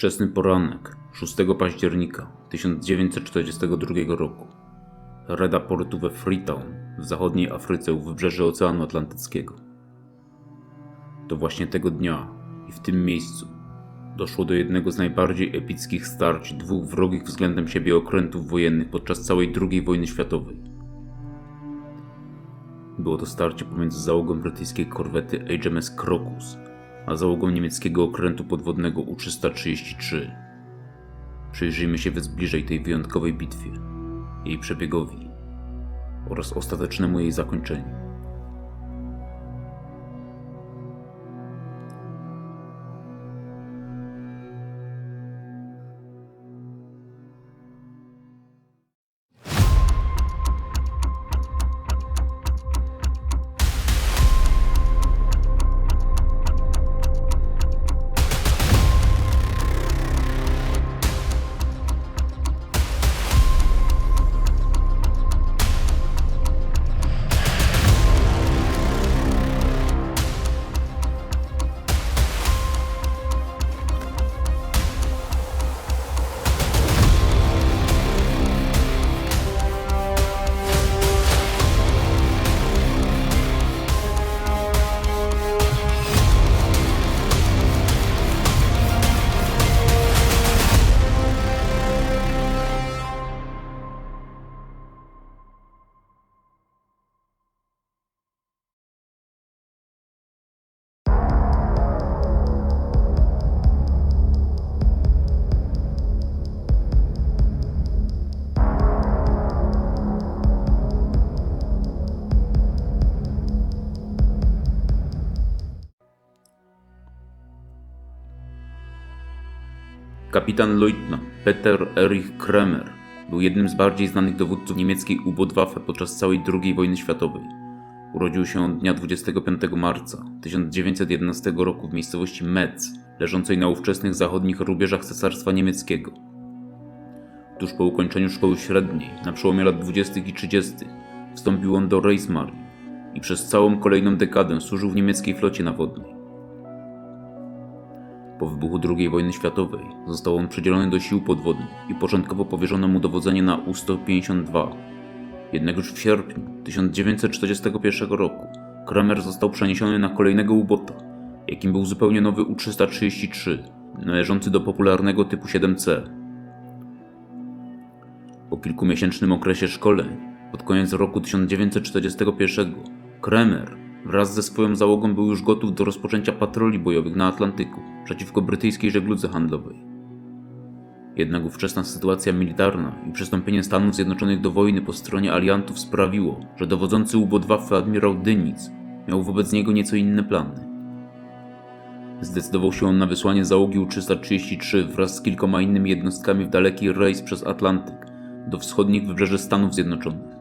Wczesny poranek 6 października 1942 roku. Reda portu we Freetown w zachodniej Afryce u wybrzeży Oceanu Atlantyckiego. To właśnie tego dnia i w tym miejscu doszło do jednego z najbardziej epickich starć dwóch wrogich względem siebie okrętów wojennych podczas całej II wojny światowej. Było to starcie pomiędzy załogą brytyjskiej korwety HMS Crocus a załogą niemieckiego okrętu podwodnego U-333. Przyjrzyjmy się więc bliżej tej wyjątkowej bitwie, jej przebiegowi oraz ostatecznemu jej zakończeniu. Kapitan Leutnant Peter Erich Kremer był jednym z bardziej znanych dowódców niemieckiej U-Bootwaffe podczas całej II wojny światowej. Urodził się dnia 25 marca 1911 roku w miejscowości Metz, leżącej na ówczesnych zachodnich rubieżach Cesarstwa Niemieckiego. Tuż po ukończeniu szkoły średniej, na przełomie lat 20. i 30., wstąpił on do Reichsmarine i przez całą kolejną dekadę służył w niemieckiej flocie nawodnej. Po wybuchu II wojny światowej został on przydzielony do sił podwodnych i początkowo powierzono mu dowodzenie na U-152. Jednak już w sierpniu 1941 roku Kramer został przeniesiony na kolejnego ubota, jakim był zupełnie nowy U-333, należący do popularnego typu 7C. Po kilkumiesięcznym okresie szkoleń, pod koniec roku 1941, Kremer wraz ze swoją załogą był już gotów do rozpoczęcia patroli bojowych na Atlantyku przeciwko brytyjskiej żegludze handlowej. Jednak ówczesna sytuacja militarna i przystąpienie Stanów Zjednoczonych do wojny po stronie aliantów sprawiło, że dowodzący U-Bootwaffe admirał Dynitz miał wobec niego nieco inne plany. Zdecydował się on na wysłanie załogi U-333 wraz z kilkoma innymi jednostkami w daleki rejs przez Atlantyk do wschodnich wybrzeży Stanów Zjednoczonych.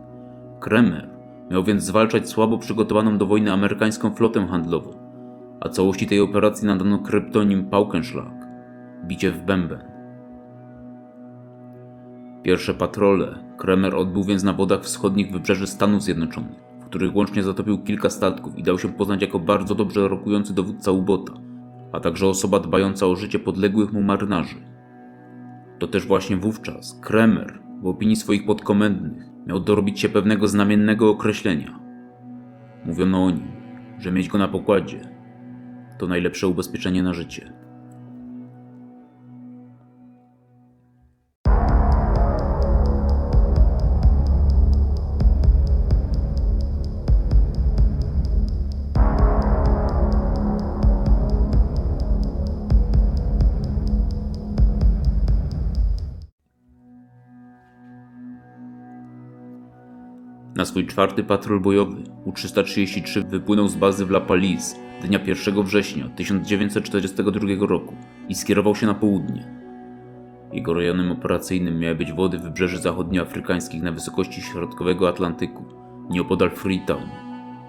Kremer miał więc zwalczać słabo przygotowaną do wojny amerykańską flotę handlową, a całości tej operacji nadano kryptonim Paukenschlag bicie w bęben. Pierwsze patrole Kremer odbył więc na wodach wschodnich wybrzeży Stanów Zjednoczonych, w których łącznie zatopił kilka statków i dał się poznać jako bardzo dobrze rokujący dowódca ubota, a także osoba dbająca o życie podległych mu marynarzy. To też właśnie wówczas Kremer, w opinii swoich podkomendnych, miał dorobić się pewnego znamiennego określenia. Mówiono o nim, że mieć go na pokładzie to najlepsze ubezpieczenie na życie. Na swój czwarty patrol bojowy U-333 wypłynął z bazy w La Palisse dnia 1 września 1942 roku i skierował się na południe. Jego rejonem operacyjnym miały być wody wybrzeży zachodnioafrykańskich na wysokości środkowego Atlantyku, nieopodal Freetown,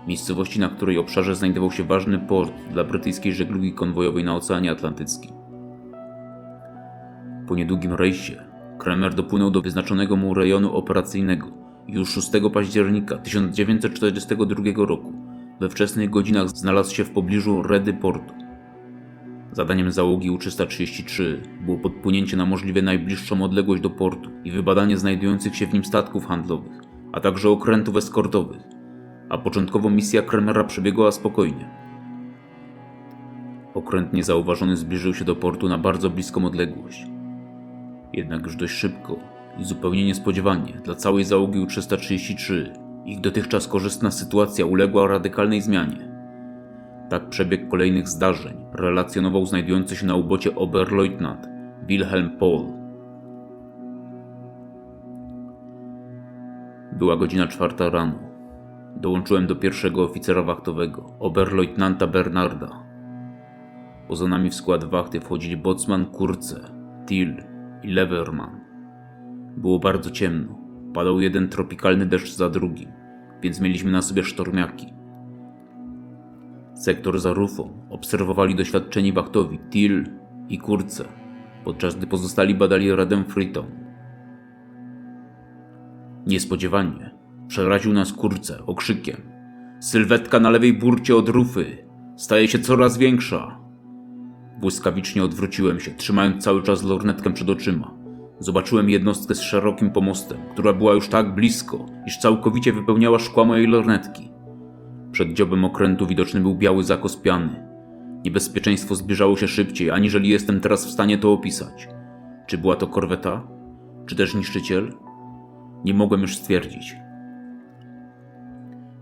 miejscowości, na której obszarze znajdował się ważny port dla brytyjskiej żeglugi konwojowej na Oceanie Atlantyckim. Po niedługim rejsie Kremer dopłynął do wyznaczonego mu rejonu operacyjnego już 6 października 1942 roku we wczesnych godzinach znalazł się w pobliżu Redy Portu. Zadaniem załogi U-333 było podpłynięcie na możliwie najbliższą odległość do portu i wybadanie znajdujących się w nim statków handlowych, a także okrętów eskortowych, a początkowo misja Kremera przebiegała spokojnie. Okręt niezauważony zbliżył się do portu na bardzo bliską odległość. Jednak już dość szybko zupełnie niespodziewanie dla całej załogi U-333 ich dotychczas korzystna sytuacja uległa radykalnej zmianie. Tak przebieg kolejnych zdarzeń relacjonował znajdujący się na ubocie oberleutnant Wilhelm Pohl. Była godzina czwarta rano. Dołączyłem do pierwszego oficera wachtowego, oberleutnanta Bernarda. Poza nami w skład wachty wchodzili bocman Kurze, Till i Leverman. Było bardzo ciemno. Padał jeden tropikalny deszcz za drugim, więc mieliśmy na sobie sztormiaki. Sektor za rufą obserwowali doświadczeni wachtowi Till i Kurce, podczas gdy pozostali badali radę Freetown. Niespodziewanie przeraził nas Kurce okrzykiem. Sylwetka na lewej burcie od rufy staje się coraz większa. Błyskawicznie odwróciłem się, trzymając cały czas lornetkę przed oczyma. Zobaczyłem jednostkę z szerokim pomostem, która była już tak blisko, iż całkowicie wypełniała szkła mojej lornetki. Przed dziobem okrętu widoczny był biały zakos piany. Niebezpieczeństwo zbliżało się szybciej, aniżeli jestem teraz w stanie to opisać. Czy była to korweta? Czy też niszczyciel? Nie mogłem już stwierdzić.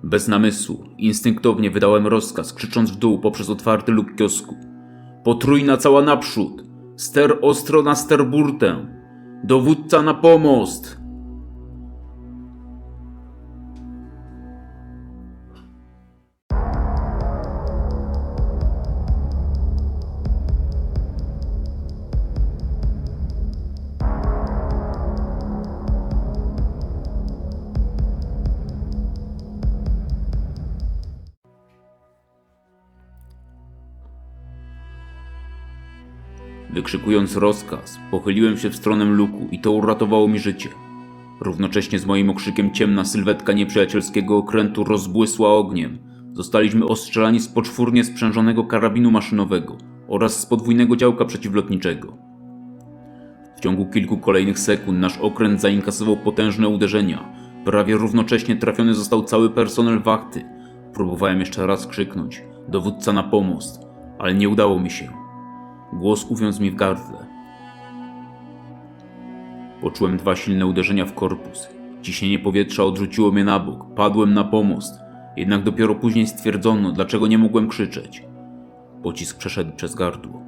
Bez namysłu, instynktownie wydałem rozkaz, krzycząc w dół poprzez otwarty luk kiosku. Potrójna cała naprzód! Ster ostro na sterburtę! Dowódca na pomost! Wykrzykując rozkaz, pochyliłem się w stronę luku i to uratowało mi życie. Równocześnie z moim okrzykiem ciemna sylwetka nieprzyjacielskiego okrętu rozbłysła ogniem. Zostaliśmy ostrzelani z poczwórnie sprzężonego karabinu maszynowego oraz z podwójnego działka przeciwlotniczego. W ciągu kilku kolejnych sekund nasz okręt zainkasował potężne uderzenia. Prawie równocześnie trafiony został cały personel wachty. Próbowałem jeszcze raz krzyknąć: Dowódca na pomost, ale nie udało mi się. Głos uwiązł mi w gardle. Poczułem dwa silne uderzenia w korpus. Ciśnienie powietrza odrzuciło mnie na bok. Padłem na pomost. Jednak dopiero później stwierdzono, dlaczego nie mogłem krzyczeć. Pocisk przeszedł przez gardło.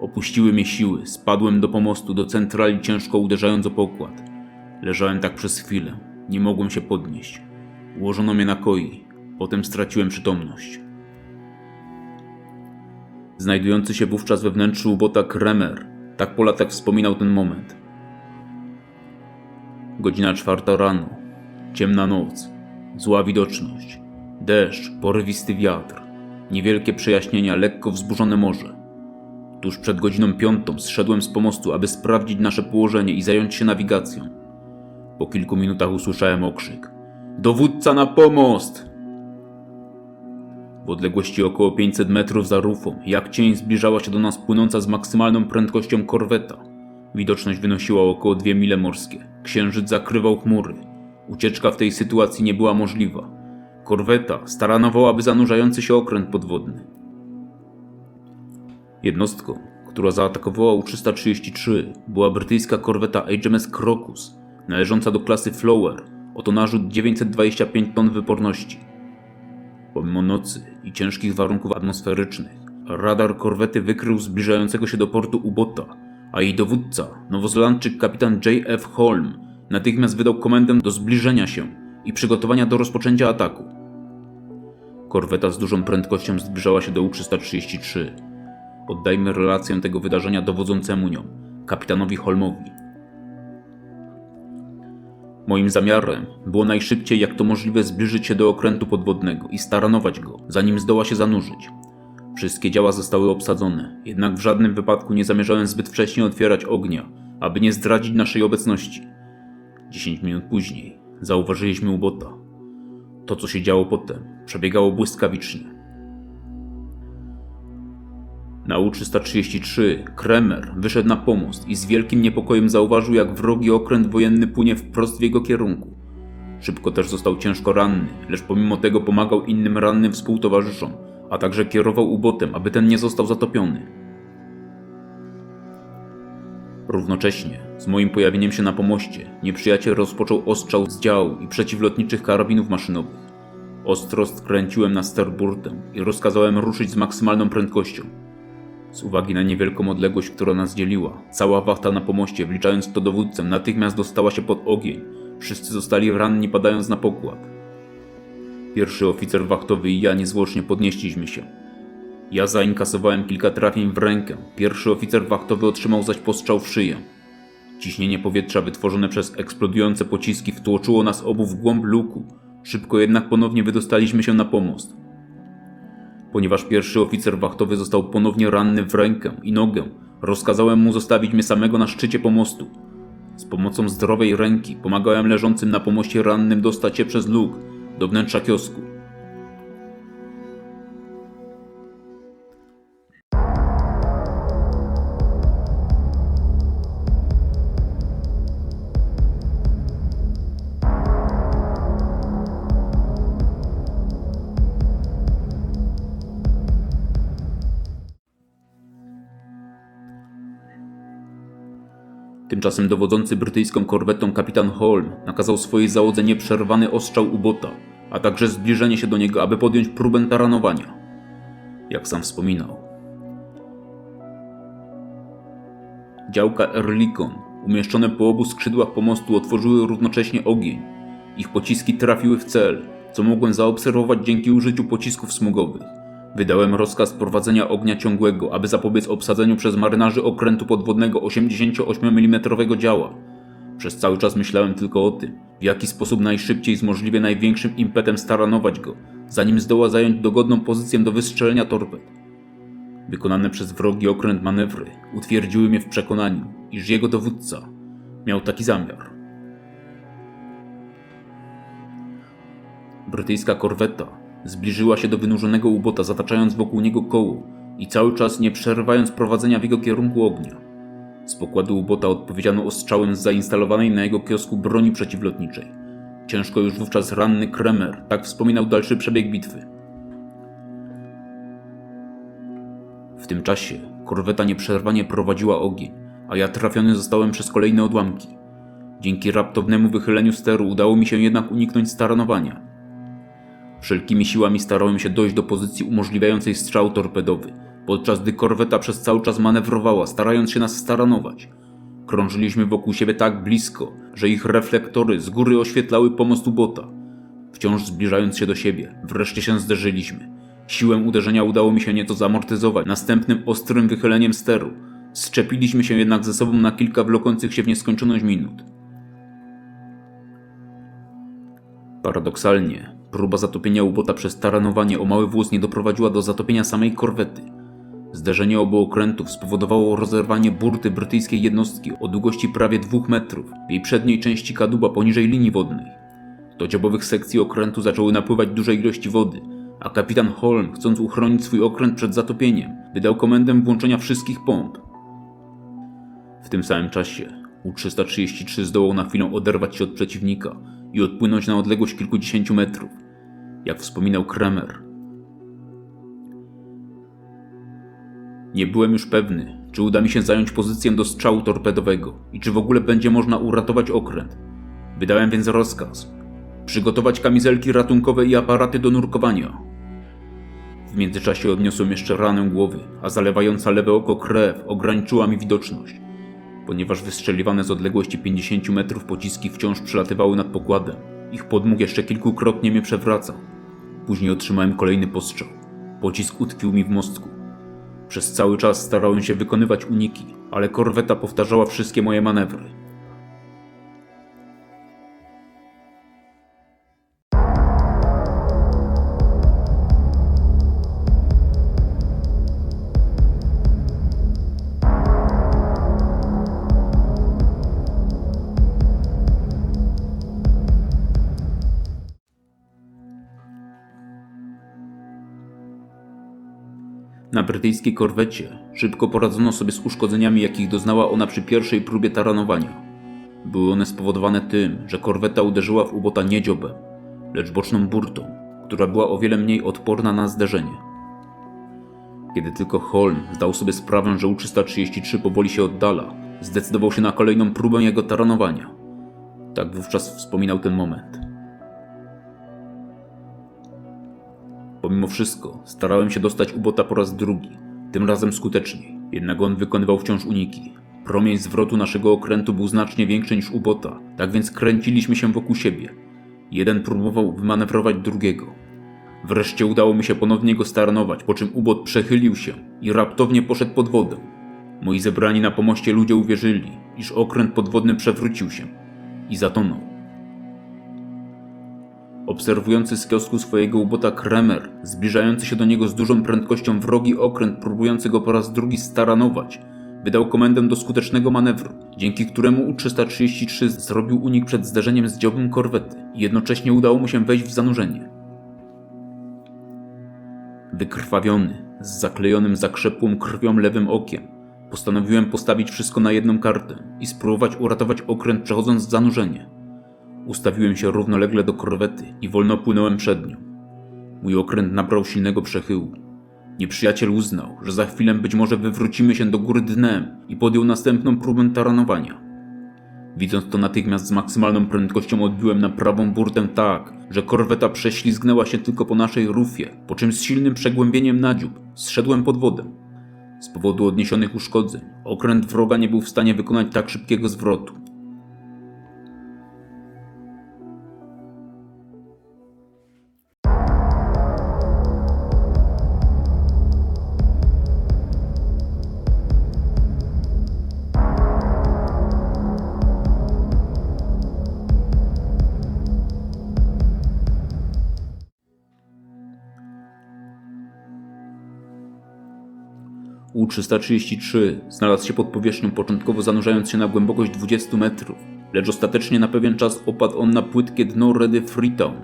Opuściły mnie siły. Spadłem do pomostu, do centrali ciężko uderzając o pokład. Leżałem tak przez chwilę. Nie mogłem się podnieść. Ułożono mnie na koi. Potem straciłem przytomność. Znajdujący się wówczas we wnętrzu ubota Kremer. Tak po latach wspominał ten moment. Godzina czwarta rano. Ciemna noc. Zła widoczność. Deszcz, porywisty wiatr. Niewielkie przejaśnienia, lekko wzburzone morze. Tuż przed godziną piątą zszedłem z pomostu, aby sprawdzić nasze położenie i zająć się nawigacją. Po kilku minutach usłyszałem okrzyk. Dowódca na pomost! W odległości około 500 metrów za rufą, jak cień zbliżała się do nas płynąca z maksymalną prędkością korweta. Widoczność wynosiła około 2 mile morskie. Księżyc zakrywał chmury. Ucieczka w tej sytuacji nie była możliwa. Korweta staranowała, zanurzający się okręt podwodny. Jednostką, która zaatakowała U-333 była brytyjska korweta HMS Crocus, należąca do klasy Flower o tonażu 925 ton wyporności. Pomimo nocy i ciężkich warunków atmosferycznych, radar korwety wykrył zbliżającego się do portu ubota, a jej dowódca, nowozelandczyk kapitan J.F. Holm, natychmiast wydał komendę do zbliżenia się i przygotowania do rozpoczęcia ataku. Korweta z dużą prędkością zbliżała się do U-333. Oddajmy relację tego wydarzenia dowodzącemu nią, kapitanowi Holmowi. Moim zamiarem było najszybciej jak to możliwe zbliżyć się do okrętu podwodnego i staranować go, zanim zdoła się zanurzyć. Wszystkie działa zostały obsadzone, jednak w żadnym wypadku nie zamierzałem zbyt wcześnie otwierać ognia, aby nie zdradzić naszej obecności. Dziesięć minut później zauważyliśmy ubota. To, co się działo potem, przebiegało błyskawicznie. Na U-333 Kremer wyszedł na pomost i z wielkim niepokojem zauważył, jak wrogi okręt wojenny płynie wprost w jego kierunku. Szybko też został ciężko ranny, lecz pomimo tego pomagał innym rannym współtowarzyszom, a także kierował ubotem, aby ten nie został zatopiony. Równocześnie, z moim pojawieniem się na pomoście, nieprzyjaciel rozpoczął ostrzał z działu i przeciwlotniczych karabinów maszynowych. Ostro skręciłem na starburtę i rozkazałem ruszyć z maksymalną prędkością. Z uwagi na niewielką odległość, która nas dzieliła, cała wachta na pomoście, wliczając to dowódcę, natychmiast dostała się pod ogień. Wszyscy zostali ranni, padając na pokład. Pierwszy oficer wachtowy i ja niezwłocznie podnieśliśmy się. Ja zainkasowałem kilka trafień w rękę, pierwszy oficer wachtowy otrzymał zaś postrzał w szyję. Ciśnienie powietrza wytworzone przez eksplodujące pociski wtłoczyło nas obu w głąb luku. Szybko jednak ponownie wydostaliśmy się na pomost. Ponieważ pierwszy oficer wachtowy został ponownie ranny w rękę i nogę, rozkazałem mu zostawić mnie samego na szczycie pomostu. Z pomocą zdrowej ręki pomagałem leżącym na pomoście rannym dostać się przez luk do wnętrza kiosku. Tymczasem dowodzący brytyjską korwetą kapitan Holm nakazał swojej załodze nieprzerwany ostrzał ubota, a także zbliżenie się do niego, aby podjąć próbę taranowania. Jak sam wspominał. Działka Erlikon, umieszczone po obu skrzydłach pomostu, otworzyły równocześnie ogień. Ich pociski trafiły w cel, co mogłem zaobserwować dzięki użyciu pocisków smugowych. Wydałem rozkaz prowadzenia ognia ciągłego, aby zapobiec obsadzeniu przez marynarzy okrętu podwodnego 88 mm działa. Przez cały czas myślałem tylko o tym, w jaki sposób najszybciej z możliwie największym impetem staranować go, zanim zdoła zająć dogodną pozycję do wystrzelenia torped. Wykonane przez wrogi okręt manewry utwierdziły mnie w przekonaniu, iż jego dowódca miał taki zamiar. Brytyjska korweta zbliżyła się do wynurzonego ubota, zataczając wokół niego koło i cały czas nie przerywając prowadzenia w jego kierunku ognia. Z pokładu ubota odpowiedziano ostrzałem z zainstalowanej na jego kiosku broni przeciwlotniczej. Ciężko już wówczas ranny Kremer tak wspominał dalszy przebieg bitwy. W tym czasie korweta nieprzerwanie prowadziła ogień, a ja trafiony zostałem przez kolejne odłamki. Dzięki raptownemu wychyleniu steru udało mi się jednak uniknąć staranowania. Wszelkimi siłami starałem się dojść do pozycji umożliwiającej strzał torpedowy, podczas gdy korweta przez cały czas manewrowała, starając się nas staranować. Krążyliśmy wokół siebie tak blisko, że ich reflektory z góry oświetlały pomost ubota. Wciąż zbliżając się do siebie, wreszcie się zderzyliśmy. Siłę uderzenia udało mi się nieco zamortyzować następnym ostrym wychyleniem steru. Szczepiliśmy się jednak ze sobą na kilka wlokących się w nieskończoność minut. Paradoksalnie, próba zatopienia ubota przez taranowanie o mały włos nie doprowadziła do zatopienia samej korwety. Zderzenie obu okrętów spowodowało rozerwanie burty brytyjskiej jednostki o długości prawie dwóch metrów w jej przedniej części kadłuba poniżej linii wodnej. Do dziobowych sekcji okrętu zaczęły napływać duże ilości wody, a kapitan Holm, chcąc uchronić swój okręt przed zatopieniem, wydał komendę włączenia wszystkich pomp. W tym samym czasie U-333 zdołał na chwilę oderwać się od przeciwnika i odpłynąć na odległość kilkudziesięciu metrów. Jak wspominał Kramer, Nie byłem już pewny, czy uda mi się zająć pozycję do strzału torpedowego i czy w ogóle będzie można uratować okręt. Wydałem więc rozkaz: przygotować kamizelki ratunkowe i aparaty do nurkowania. W międzyczasie odniosłem jeszcze ranę głowy, a zalewająca lewe oko krew ograniczyła mi widoczność. Ponieważ wystrzeliwane z odległości 50 metrów pociski wciąż przelatywały nad pokładem, ich podmuch jeszcze kilkukrotnie mnie przewracał. Później otrzymałem kolejny postrzał. Pocisk utkwił mi w mostku. Przez cały czas starałem się wykonywać uniki, ale korweta powtarzała wszystkie moje manewry. Na brytyjskiej korwecie szybko poradzono sobie z uszkodzeniami, jakich doznała ona przy pierwszej próbie taranowania. Były one spowodowane tym, że korweta uderzyła w ubota nie dziobem, lecz boczną burtą, która była o wiele mniej odporna na zderzenie. Kiedy tylko Holm zdał sobie sprawę, że U-333 powoli się oddala, zdecydował się na kolejną próbę jego taranowania. Tak wówczas wspominał ten moment. Pomimo wszystko, starałem się dostać ubota po raz drugi, tym razem skuteczniej, jednak on wykonywał wciąż uniki. Promień zwrotu naszego okrętu był znacznie większy niż ubota, tak więc kręciliśmy się wokół siebie. Jeden próbował wymanewrować drugiego. Wreszcie udało mi się ponownie go staranować, po czym ubot przechylił się i raptownie poszedł pod wodę. Moi zebrani na pomoście ludzie uwierzyli, iż okręt podwodny przewrócił się i zatonął. Obserwujący z kiosku swojego ubota Kremer, zbliżający się do niego z dużą prędkością wrogi okręt, próbujący go po raz drugi staranować, wydał komendę do skutecznego manewru, dzięki któremu U-333 zrobił unik przed zderzeniem z dziobem korwety i jednocześnie udało mu się wejść w zanurzenie. Wykrwawiony, z zaklejonym zakrzepłą krwią lewym okiem, postanowiłem postawić wszystko na jedną kartę i spróbować uratować okręt przechodząc zanurzenie. Ustawiłem się równolegle do korwety i wolno płynąłem przed nią. Mój okręt nabrał silnego przechyłu. Nieprzyjaciel uznał, że za chwilę być może wywrócimy się do góry dnem i podjął następną próbę taranowania. Widząc to natychmiast z maksymalną prędkością odbiłem na prawą burtę tak, że korweta prześlizgnęła się tylko po naszej rufie, po czym z silnym przegłębieniem na dziób zszedłem pod wodę. Z powodu odniesionych uszkodzeń okręt wroga nie był w stanie wykonać tak szybkiego zwrotu. U-333 znalazł się pod powierzchnią początkowo zanurzając się na głębokość 20 metrów, lecz ostatecznie na pewien czas opadł on na płytkie dno Redy Freetown.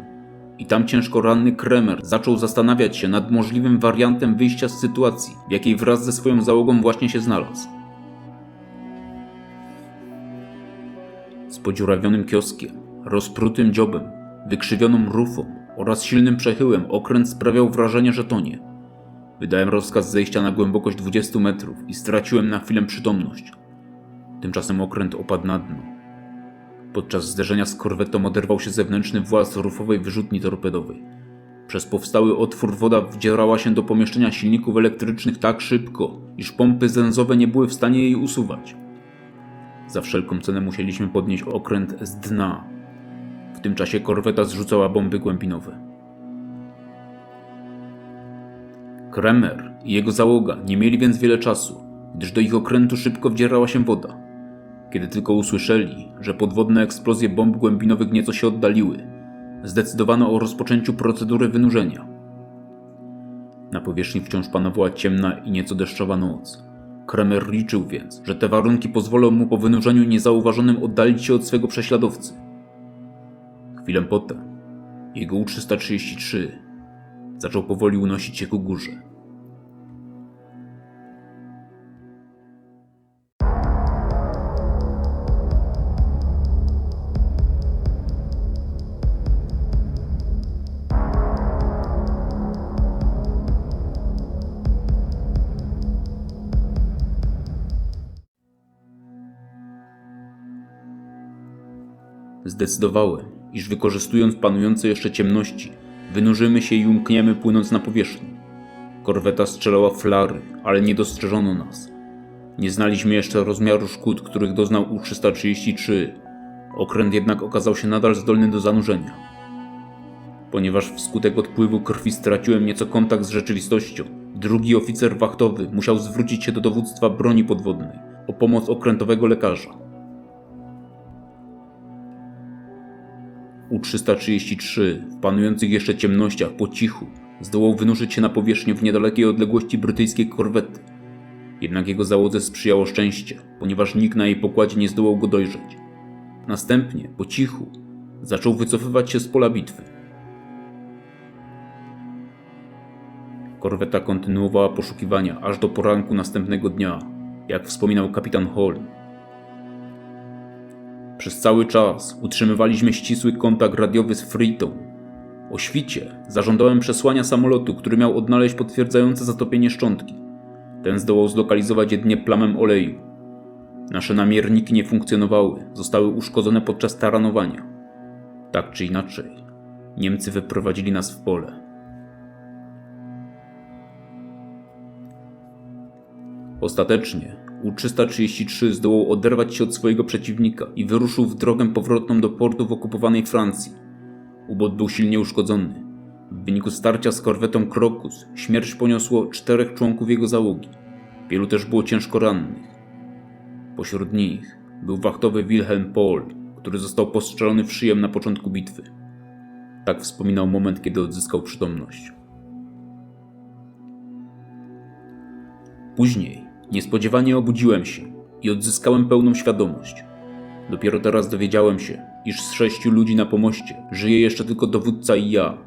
I tam ciężko ranny Kremer zaczął zastanawiać się nad możliwym wariantem wyjścia z sytuacji, w jakiej wraz ze swoją załogą właśnie się znalazł. Z podziurawionym kioskiem, rozprutym dziobem, wykrzywioną rufą oraz silnym przechyłem okręt sprawiał wrażenie, że tonie. Wydałem rozkaz zejścia na głębokość 20 metrów i straciłem na chwilę przytomność. Tymczasem okręt opadł na dno. Podczas zderzenia z korwetą oderwał się zewnętrzny właz rufowej wyrzutni torpedowej. Przez powstały otwór woda wdzierała się do pomieszczenia silników elektrycznych tak szybko, iż pompy zęzowe nie były w stanie jej usuwać. Za wszelką cenę musieliśmy podnieść okręt z dna. W tym czasie korweta zrzucała bomby głębinowe. Kremer i jego załoga nie mieli więc wiele czasu, gdyż do ich okrętu szybko wdzierała się woda. Kiedy tylko usłyszeli, że podwodne eksplozje bomb głębinowych nieco się oddaliły, zdecydowano o rozpoczęciu procedury wynurzenia. Na powierzchni wciąż panowała ciemna i nieco deszczowa noc. Kremer liczył więc, że te warunki pozwolą mu po wynurzeniu niezauważonym oddalić się od swego prześladowcy. Chwilę potem jego U-333 zaczął powoli unosić się ku górze. Zdecydowałem, iż wykorzystując panujące jeszcze ciemności, Wynurzymy się i umkniemy płynąc na powierzchnię. Korweta strzelała flary, ale nie dostrzeżono nas. Nie znaliśmy jeszcze rozmiaru szkód, których doznał U-333. Okręt jednak okazał się nadal zdolny do zanurzenia. Ponieważ wskutek odpływu krwi straciłem nieco kontakt z rzeczywistością, drugi oficer wachtowy musiał zwrócić się do dowództwa broni podwodnej o pomoc okrętowego lekarza. U-333 w panujących jeszcze ciemnościach po cichu zdołał wynurzyć się na powierzchnię w niedalekiej odległości brytyjskiej korwety. Jednak jego załodze sprzyjało szczęście, ponieważ nikt na jej pokładzie nie zdołał go dojrzeć. Następnie, po cichu, zaczął wycofywać się z pola bitwy. Korweta kontynuowała poszukiwania aż do poranku następnego dnia, jak wspominał kapitan Holm. Przez cały czas utrzymywaliśmy ścisły kontakt radiowy z Fritą. O świcie zażądałem przesłania samolotu, który miał odnaleźć potwierdzające zatopienie szczątki. Ten zdołał zlokalizować jedynie plamę oleju. Nasze namierniki nie funkcjonowały, zostały uszkodzone podczas taranowania. Tak czy inaczej, Niemcy wyprowadzili nas w pole. Ostatecznie U-333 zdołał oderwać się od swojego przeciwnika i wyruszył w drogę powrotną do portu w okupowanej Francji. Ubot był silnie uszkodzony. W wyniku starcia z korwetą Krokus śmierć poniosło czterech członków jego załogi. Wielu też było ciężko rannych. Pośród nich był wachtowy Wilhelm Paul, który został postrzelony w szyję na początku bitwy. Tak wspominał moment, kiedy odzyskał przytomność. Później niespodziewanie obudziłem się i odzyskałem pełną świadomość. Dopiero teraz dowiedziałem się, iż z sześciu ludzi na pomoście żyje jeszcze tylko dowódca i ja.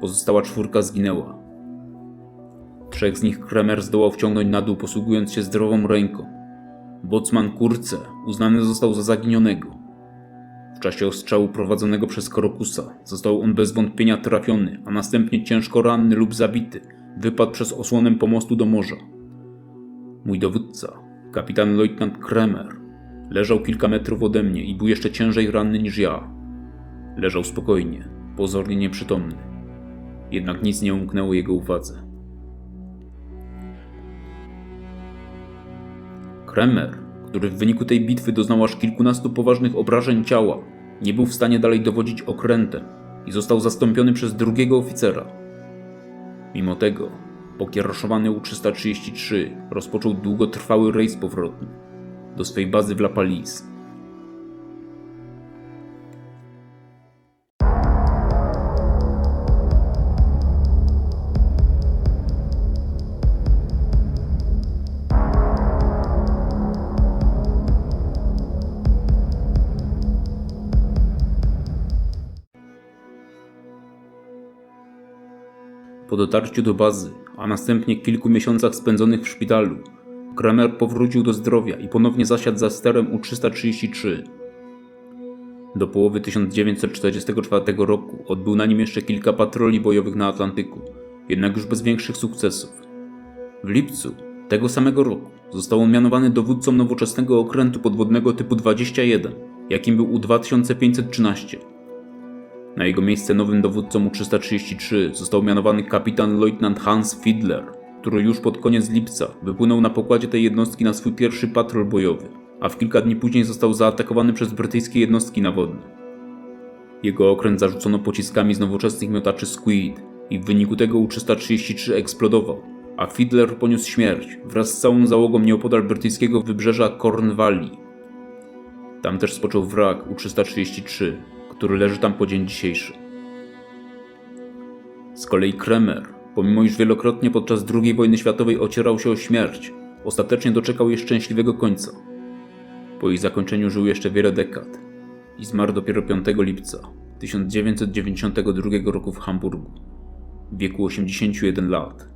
Pozostała czwórka zginęła. Trzech z nich Kremer zdołał wciągnąć na dół, posługując się zdrową ręką. Bocman Kurce uznany został za zaginionego. W czasie ostrzału prowadzonego przez Krokusa został on bez wątpienia trafiony, a następnie ciężko ranny lub zabity wypadł przez osłonę pomostu do morza. Mój dowódca, kapitan leutnant Kremer, leżał kilka metrów ode mnie i był jeszcze ciężej ranny niż ja. Leżał spokojnie, pozornie nieprzytomny. Jednak nic nie umknęło jego uwadze. Kremer, który w wyniku tej bitwy doznał aż kilkunastu poważnych obrażeń ciała, nie był w stanie dalej dowodzić okrętem i został zastąpiony przez drugiego oficera. Mimo tego, pokieroszowany U-333 rozpoczął długotrwały rejs powrotny do swej bazy w La Palisse. Po dotarciu do bazy, a następnie kilku miesiącach spędzonych w szpitalu, Kramer powrócił do zdrowia i ponownie zasiadł za sterem U-333. Do połowy 1944 roku odbył na nim jeszcze kilka patroli bojowych na Atlantyku, jednak już bez większych sukcesów. W lipcu tego samego roku został on mianowany dowódcą nowoczesnego okrętu podwodnego typu 21, jakim był U-2513. Na jego miejsce nowym dowódcą U-333 został mianowany kapitan leutnant Hans Fiedler, który już pod koniec lipca wypłynął na pokładzie tej jednostki na swój pierwszy patrol bojowy, a w kilka dni później został zaatakowany przez brytyjskie jednostki nawodne. Jego okręt zarzucono pociskami z nowoczesnych miotaczy Squid i w wyniku tego U-333 eksplodował, a Fiedler poniósł śmierć wraz z całą załogą nieopodal brytyjskiego wybrzeża Cornwalli. Tam też spoczął wrak U-333, który leży tam po dzień dzisiejszy. Z kolei Kremer, pomimo iż wielokrotnie podczas II wojny światowej ocierał się o śmierć, ostatecznie doczekał jej szczęśliwego końca. Po jej zakończeniu żył jeszcze wiele dekad i zmarł dopiero 5 lipca 1992 roku w Hamburgu w wieku 81 lat.